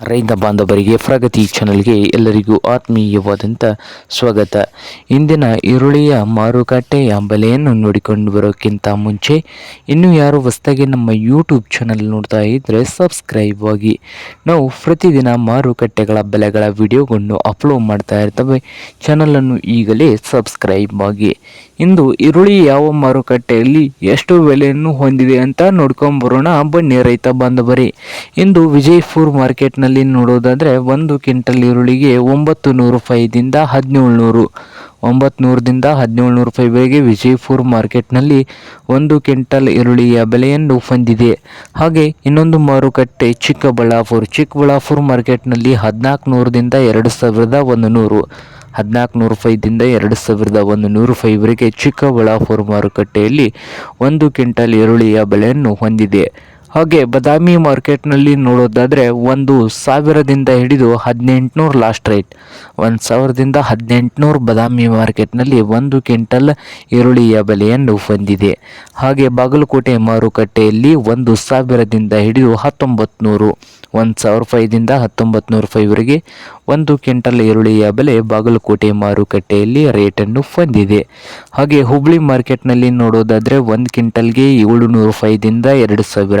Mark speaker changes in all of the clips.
Speaker 1: ರೈತ ಬಾಂಧವರಿಗೆ ಪ್ರಗತಿ ಚಾನಲ್ಗೆ ಎಲ್ಲರಿಗೂ ಆತ್ಮೀಯವಾದಂಥ ಸ್ವಾಗತ. ಇಂದಿನ ಈರುಳ್ಳಿಯ ಮಾರುಕಟ್ಟೆಯ ಬೆಲೆಯನ್ನು ನೋಡಿಕೊಂಡು ಬರೋಕ್ಕಿಂತ ಮುಂಚೆ ಇನ್ನೂ ಯಾರು ಹೊಸ್ತಾಗಿ ನಮ್ಮ ಯೂಟ್ಯೂಬ್ ಚಾನಲ್ ನೋಡ್ತಾ ಇದ್ದರೆ ಸಬ್ಸ್ಕ್ರೈಬ್ ಆಗಿ. ನಾವು ಪ್ರತಿದಿನ ಮಾರುಕಟ್ಟೆಗಳ ಬೆಲೆಗಳ ವಿಡಿಯೋಗಳನ್ನು ಅಪ್ಲೋಡ್ ಮಾಡ್ತಾ ಇರ್ತವೆ. ಚಾನಲನ್ನು ಈಗಲೇ ಸಬ್ಸ್ಕ್ರೈಬ್ ಆಗಿ. ಇಂದು ಈರುಳ್ಳಿ ಯಾವ ಮಾರುಕಟ್ಟೆಯಲ್ಲಿ ಎಷ್ಟು ಬೆಲೆಯನ್ನು ಹೊಂದಿದೆ ಅಂತ ನೋಡ್ಕೊಂಬರೋಣ ಬನ್ನಿ ರೈತ ಬಾಂಧವರೇ. ಇಂದು ವಿಜಯಪುರ ಮಾರ್ಕೆಟ್ನಲ್ಲಿ ನೋಡೋದಾದರೆ ಒಂದು ಕ್ವಿಂಟಲ್ ಈರುಳ್ಳಿಗೆ ಒಂಬತ್ತು ನೂರು ರೂಪಾಯಿದಿಂದ ಹದಿನೇಳು ನೂರು ಒಂಬತ್ತು ನೂರದಿಂದ ಹದಿನೇಳು ನೂರು ರೂಪಾಯಿವರೆಗೆ ವಿಜಯಪುರ ಮಾರ್ಕೆಟ್ನಲ್ಲಿ ಒಂದು ಕ್ವಿಂಟಲ್ ಈರುಳ್ಳಿಯ ಬೆಲೆಯನ್ನು ಹೊಂದಿದೆ. ಹಾಗೆ ಇನ್ನೊಂದು ಮಾರುಕಟ್ಟೆ ಚಿಕ್ಕಬಳ್ಳಾಪುರ. ಚಿಕ್ಕಬಳ್ಳಾಪುರ ಮಾರ್ಕೆಟ್ನಲ್ಲಿ ಹದಿನಾಲ್ಕು ನೂರದಿಂದ ಎರಡು ಸಾವಿರದ ಒಂದು ನೂರು ಹದಿನಾಲ್ಕು ನೂರು ರೂಪಾಯಿದಿಂದ ಎರಡು ಸಾವಿರದ ಒಂದು ನೂರು ರೂಪಾಯಿವರೆಗೆ ಚಿಕ್ಕಬಳ್ಳಾಪುರ ಮಾರುಕಟ್ಟೆಯಲ್ಲಿ ಒಂದು ಕ್ವಿಂಟಲ್ ಈರುಳ್ಳಿಯ ಬೆಲೆಯನ್ನು ಹೊಂದಿದೆ. ಹಾಗೆ ಬದಾಮಿ ಮಾರ್ಕೆಟ್ನಲ್ಲಿ ನೋಡೋದಾದರೆ ಒಂದು ಸಾವಿರದಿಂದ ಹಿಡಿದು ಹದಿನೆಂಟುನೂರು ಲಾಸ್ಟ್ ರೇಟ್. ಒಂದು ಸಾವಿರದಿಂದ ಹದಿನೆಂಟುನೂರು ಬದಾಮಿ ಮಾರ್ಕೆಟ್ನಲ್ಲಿ ಒಂದು ಕ್ವಿಂಟಲ್ ಈರುಳ್ಳಿಯ ಬೆಲೆಯನ್ನು ಹೊಂದಿದೆ. ಹಾಗೆ ಬಾಗಲಕೋಟೆ ಮಾರುಕಟ್ಟೆಯಲ್ಲಿ ಒಂದು ಸಾವಿರದಿಂದ ಹಿಡಿದು ಹತ್ತೊಂಬತ್ತು ನೂರು ಒಂದು ಸಾವಿರ ರೂಪಾಯಿದಿಂದ ಹತ್ತೊಂಬತ್ತು ನೂರು ರೂಪಾಯಿವರೆಗೆ ಒಂದು ಕ್ವಿಂಟಲ್ ಈರುಳ್ಳಿಯ ಬೆಲೆ ಬಾಗಲಕೋಟೆ ಮಾರುಕಟ್ಟೆಯಲ್ಲಿ ರೇಟನ್ನು ಹೊಂದಿದೆ. ಹಾಗೆ ಹುಬ್ಳಿ ಮಾರ್ಕೆಟ್ನಲ್ಲಿ ನೋಡೋದಾದರೆ ಒಂದು ಕ್ವಿಂಟಲ್ಗೆ ಏಳು ನೂರು ರೂಪಾಯಿದಿಂದ ಎರಡು ಸಾವಿರ.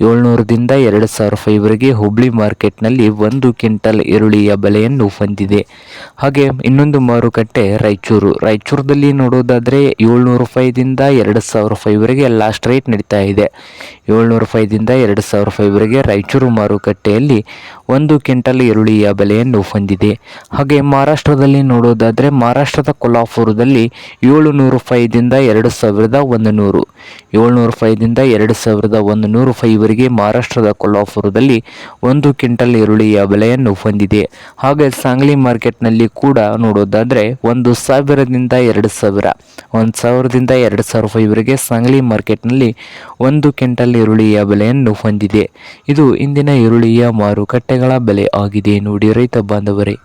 Speaker 1: ಏಳ್ನೂರದಿಂದ ಎರಡು ಸಾವಿರ ರೂಪಾಯಿವರೆಗೆ ಹುಬ್ಳಿ ಮಾರ್ಕೆಟ್ನಲ್ಲಿ ಒಂದು ಕ್ವಿಂಟಲ್ ಈರುಳ್ಳಿಯ ಬೆಲೆಯನ್ನು ಹೊಂದಿದೆ. ಹಾಗೆ ಇನ್ನೊಂದು ಮಾರುಕಟ್ಟೆ ರಾಯಚೂರು. ರಾಯಚೂರದಲ್ಲಿ ನೋಡೋದಾದರೆ ಏಳ್ನೂರು ರೂಪಾಯಿದಿಂದ ಎರಡು ಸಾವಿರ ರೂಪಾಯಿವರೆಗೆ ಲಾಸ್ಟ್ ರೇಟ್ ನಡೀತಾ ಇದೆ. ಏಳ್ನೂರು ರೂಪಾಯಿದಿಂದ ಎರಡು ಸಾವಿರ ರೂಪಾಯಿವರೆಗೆ ರಾಯಚೂರು ಮಾರುಕಟ್ಟೆಯಲ್ಲಿ ಒಂದು ಕ್ವಿಂಟಲ್ ಈರುಳ್ಳಿಯ ಬೆಲೆಯನ್ನು ಹೊಂದಿದೆ. ಹಾಗೆ ಮಹಾರಾಷ್ಟ್ರದಲ್ಲಿ ನೋಡೋದಾದರೆ ಮಹಾರಾಷ್ಟ್ರದ ಕೊಲ್ಲಾಪುರದಲ್ಲಿ ಏಳು ನೂರು ರೂಪಾಯಿದಿಂದ ಎರಡು ಸಾವಿರದ ಒಂದು ನೂರು ಏಳ್ನೂರು ರೂಪಾಯಿದಿಂದ ಎರಡು ಸಾವಿರದ ಒಂದು ನೂರು ರೂಪಾಯಿವರೆಗೆ ಮಹಾರಾಷ್ಟ್ರದ ಕೊಲ್ಲಾಪುರದಲ್ಲಿ ಒಂದು ಕ್ವಿಂಟಲ್ ಈರುಳ್ಳಿಯ ಬೆಲೆಯನ್ನು ಹೊಂದಿದೆ. ಹಾಗೆ ಸಾಂಗ್ಲಿ ಮಾರ್ಕೆಟ್ನಲ್ಲಿ ಕೂಡ ನೋಡೋದಾದರೆ ಒಂದು ಸಾವಿರದಿಂದ ಎರಡು ಸಾವಿರ, ಒಂದು ಸಾವಿರದಿಂದ ಎರಡು ಸಾವಿರ ರೂಪಾಯಿವರೆಗೆ ಸಾಂಗ್ಲಿ ಮಾರ್ಕೆಟ್ನಲ್ಲಿ ಒಂದು ಕ್ವಿಂಟಲ್ ಈರುಳ್ಳಿಯ ಬೆಲೆಯನ್ನು ಹೊಂದಿದೆ. ಇದು ಇಂದಿನ ಈರುಳ್ಳಿಯ ಮಾರುಕಟ್ಟೆಗಳ ಬೆಲೆ ಆಗಿದೆ. ನೋಡಿ ರೈತ ಬಾಂಧವರೇ.